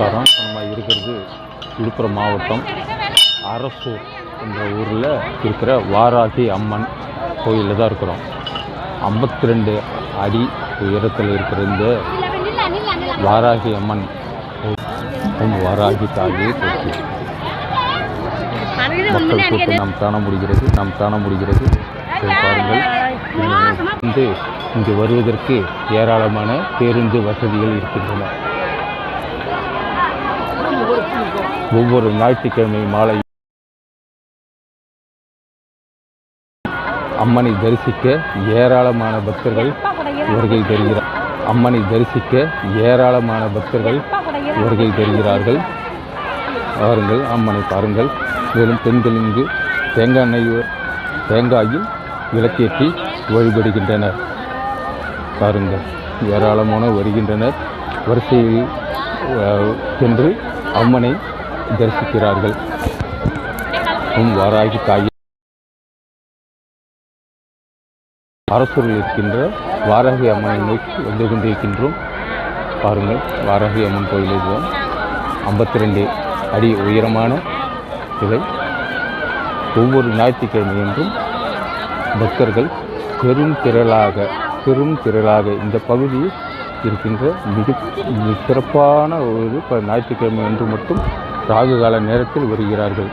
நமஸ்காரம் நம்ம இருக்கிறது விழுப்புரம் மாவட்டம். அரசூர் என்ற ஊரில் இருக்கிற வாராகி அம்மன் கோயிலில் தான் இருக்கிறோம். ஐம்பத்தி ரெண்டு அடி உயரத்தில் இருக்கிற இந்த வாராகி அம்மன் வாராகி தாயை போற்றி. மக்கள் கூட்டம் நாம் காண முடிகிறது நாம் காண முடிகிறது. பாருங்கள். வந்து இங்கு வருவதற்கு ஏராளமான பேருந்து வசதிகள் இருக்கின்றன. ஒவ்வொரு ஞாயிற்றுக்கிழமை மாலை அம்மனை தரிசிக்க ஏராளமான பக்தர்கள் வருகை தருகிறார். அம்மனை தரிசிக்க ஏராளமான பக்தர்கள் வருகை தருகிறார்கள். பாருங்கள் அம்மனை பாருங்கள். மேலும் பெண்கள் இங்கு தேங்காய் எண்ணெய் தேங்காயில் விளக்கேற்றி வழிபடுகின்றனர். பாருங்கள் ஏராளமான வருகின்றனர். வரிசையில் சென்று அம்மனை தரிசிக்கிறார்கள். வாராகி தாய். அரசூரில் இருக்கின்ற வாராகி அம்மனை நோக்கி வந்து கொண்டிருக்கின்றோம். பாருங்கள் வாராகி அம்மன் கோயில் இதுதான் ஐம்பத்தி ரெண்டு அடி உயரமான இதை ஒவ்வொரு ஞாயிற்றுக்கிழமையன்றும் பக்தர்கள் பெரும் திரளாக பெரும் திரளாக இந்த பகுதியில் இருக்கின்ற மிக சிறப்பான ஒரு ப- ஞாயிற்றுக்கிழமை அன்று மட்டும் ராகு கால நேரத்தில் வருகிறார்கள்.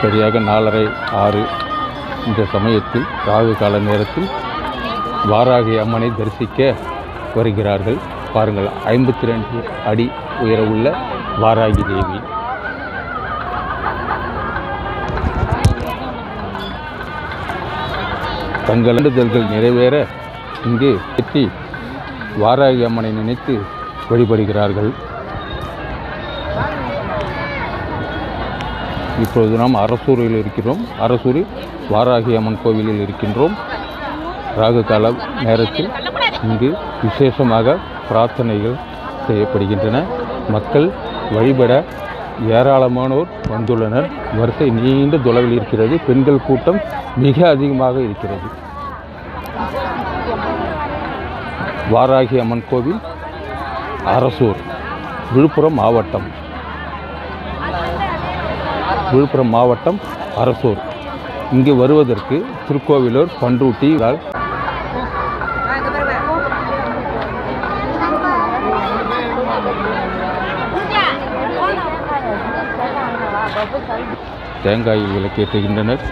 சரியாக நாலரை ஆறு இந்த சமயத்தில் ராகு கால நேரத்தில் வாராகி அம்மனை தரிசிக்க வருகிறார்கள். பாருங்கள் ஐம்பத்தி ரெண்டு அடி உயர உள்ள வாராகி தேவி. தங்கள் வேண்டுதல்கள் நிறைவேற இங்கு எட்டி வாராகி அம்மனை நினைத்து வழிபடுகிறார்கள். இப்பொழுது நாம் அரசூரில் இருக்கிறோம். அரசூரில் வாராகி அம்மன் கோவிலில் இருக்கின்றோம். ராகு கால நேரத்தில் இங்கு விசேஷமாக பிரார்த்தனைகள் செய்யப்படுகின்றன. மக்கள் வழிபட ஏராளமானோர் வந்துள்ளனர். வரிசை நீண்ட தொலைவில் இருக்கிறது. பெண்கள் கூட்டம் மிக அதிகமாக இருக்கிறது. வாராகி அம்மன் கோவில் அரசூர் விழுப்புரம் மாவட்டம். விழுப்புரம் மாவட்டம் அரசூர். இங்கு வருவதற்கு திருக்கோவிலூர் பண்ருட்டி இதால் தேங்காயில் விளக்கேற்றுகின்றனர்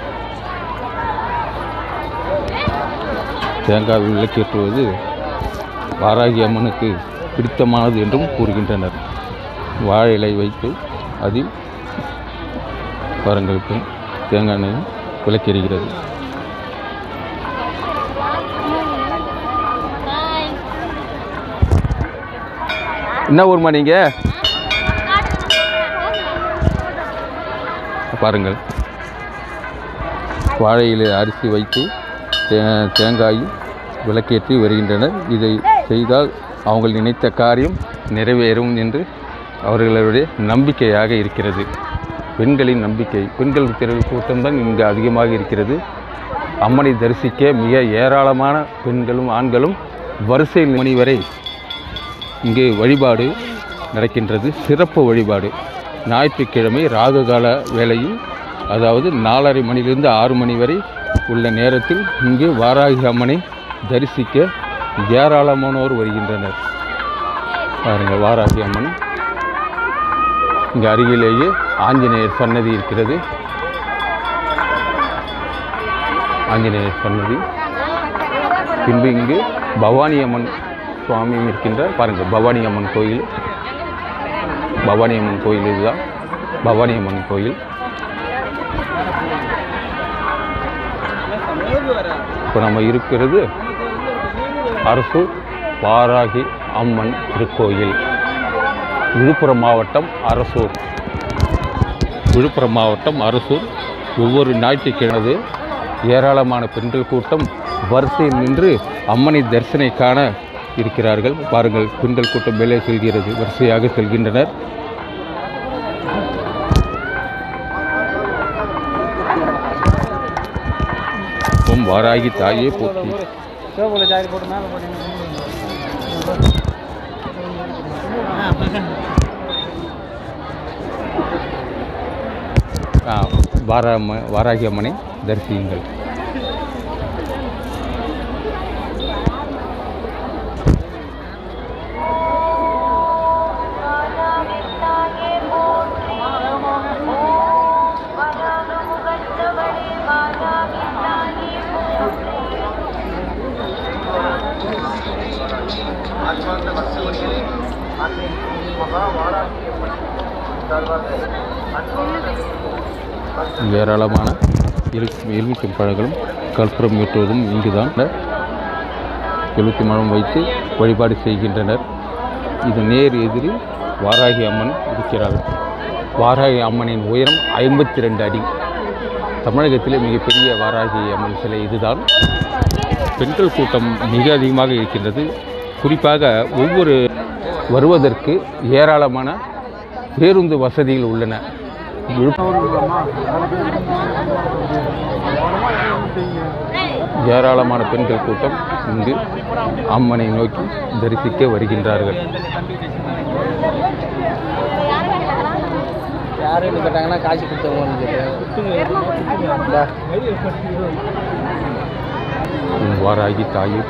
தேங்காய் விளக்கேற்றுவது வாராகி அம்மனுக்கு பிடித்தமானது என்றும் கூறுகின்றனர். வாழை இலை வைத்து அதில் வரங்களுக்கு தேங்காய் எண்ணெய் விளக்கெறிகிறது. என்ன ஊர்மா நீங்கள் பாருங்கள். வாழையிலே அரிசி வைத்து தே- விளக்கேற்றி வருகின்றனர். இதை செய்தால் அவங்கள் நினைத்த காரியம் நிறைவேறும் என்று அவர்களுடைய நம்பிக்கையாக இருக்கிறது. பெண்களின் நம்பிக்கை பெண்கள் திரள் கூட்டம்தான் இங்கு அதிகமாக இருக்கிறது. அம்மனை தரிசிக்க மிக ஏராளமான பெண்களும் ஆண்களும் வரிசை மணி வரை இங்கே வழிபாடு நடக்கின்றது. சிறப்பு வழிபாடு. ஞாயிற்றுக்கிழமை ராகுகால வேளையில் அதாவது நாலரை மணிலிருந்து ஆறு மணி வரை உள்ள நேரத்தில் இங்கு வாராகி அம்மனை தரிசிக்க ஏராளமானோர் வருகின்றனர். பாருங்கள் வாராகி அம்மன். இங்கே அருகிலேயே ஆஞ்சநேயர் சன்னதி இருக்கிறது. ஆஞ்சநேயர் சன்னதி. பின்பு இங்கு பவானி அம்மன் சுவாமியும் இருக்கின்றார். பாருங்கள் பவானி அம்மன் கோயில். பவானி அம்மன் கோயில் இதுதான். பவானி அம்மன் கோயில். இப்போ நம்ம இருக்கிறது அரசு வாராகி அம்மன் திருக்கோயில். விழுப்புரம் மாவட்டம் அரசூர். விழுப்புரம் மாவட்டம் அரசூர். ஒவ்வொரு ஞாயிற்றுக்கிழமை ஏராளமான பெண்கள் கூட்டம் வரிசையில் நின்று அம்மனை தரிசனை காண இருக்கிறார்கள். பாருங்கள் பெண்கள் கூட்டம் மேலே செல்கிறது வரிசையாக செல்கின்றனர். வாராகி தாயே போற்றி. போட்டு வாராம வாராகி அம்மனை தரிசியுங்கள். ஏராளமான எலு பழங்களும் கற்பூரம் ஏற்றுவதும் இங்குதான். எலுமிச்சை மரம் வைத்து வழிபாடு செய்கின்றனர். இது நேர் எதிரில் வாராகி அம்மன் இருக்கிறார். வாராகி அம்மனின் உயரம் ஐம்பத்தி ரெண்டு அடி. தமிழகத்திலே மிகப்பெரிய வாராகி அம்மன் சிலை இதுதான். பெண்கள் கூட்டம் மிக அதிகமாக இருக்கின்றது. குறிப்பாக ஒவ்வொரு வருவதற்கு ஏராளமான பேருந்து வசதிகள் உள்ளன. ஏராளமான பெண்கள் கூட்டம் இங்கு அம்மனை நோக்கி தரிசிக்க வருகின்றார்கள். யாருன்னு கேட்டாங்கன்னா காசு கொடுத்தவங்க வாராகி தாயே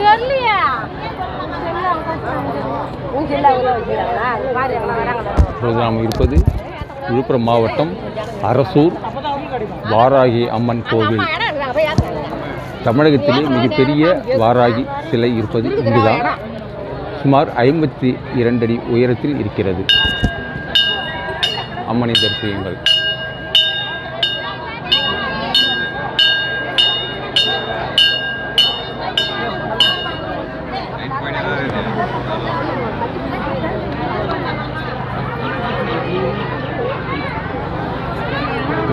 தெரியலையா. மாதிரி எல்லாம் வராங்க இப்பொழுது நாம் இருப்பது விழுப்புரம் மாவட்டம் அரசூர் வாராகி அம்மன் கோவில். தமிழகத்திலே மிகப்பெரிய வாராகி சிலை இருப்பது இங்குதான். சுமார் ஐம்பத்தி இரண்டு அடி உயரத்தில் இருக்கிறது. அம்மனை தரிசியுங்கள்.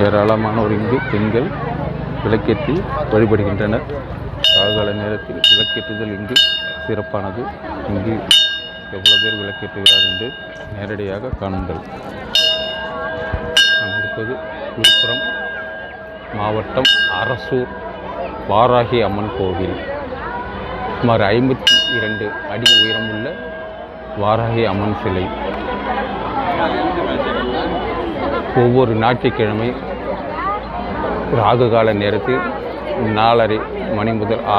ஏராளமானோர் இங்கு பெண்கள் விளக்கேற்றி வழிபடுகின்றனர். காலகால நேரத்தில் விளக்கேற்றுதல் இங்கு சிறப்பானது. இங்கு எவ்வளவு பேர் விளக்கேற்றுகிறார் என்று நேரடியாக காணுங்கள். நான் இருப்பது விழுப்புரம் மாவட்டம் அரசூர் வாராகி அம்மன் கோவில். சுமார் ஐம்பத்தி இரண்டு அடி உயரமுள்ள வாராகி அம்மன் சிலை. ஒவ்வொரு ஞாயிற்றுக்கிழமை ராகு கால நேரத்தில் நாலரை மணி முதல் ஆ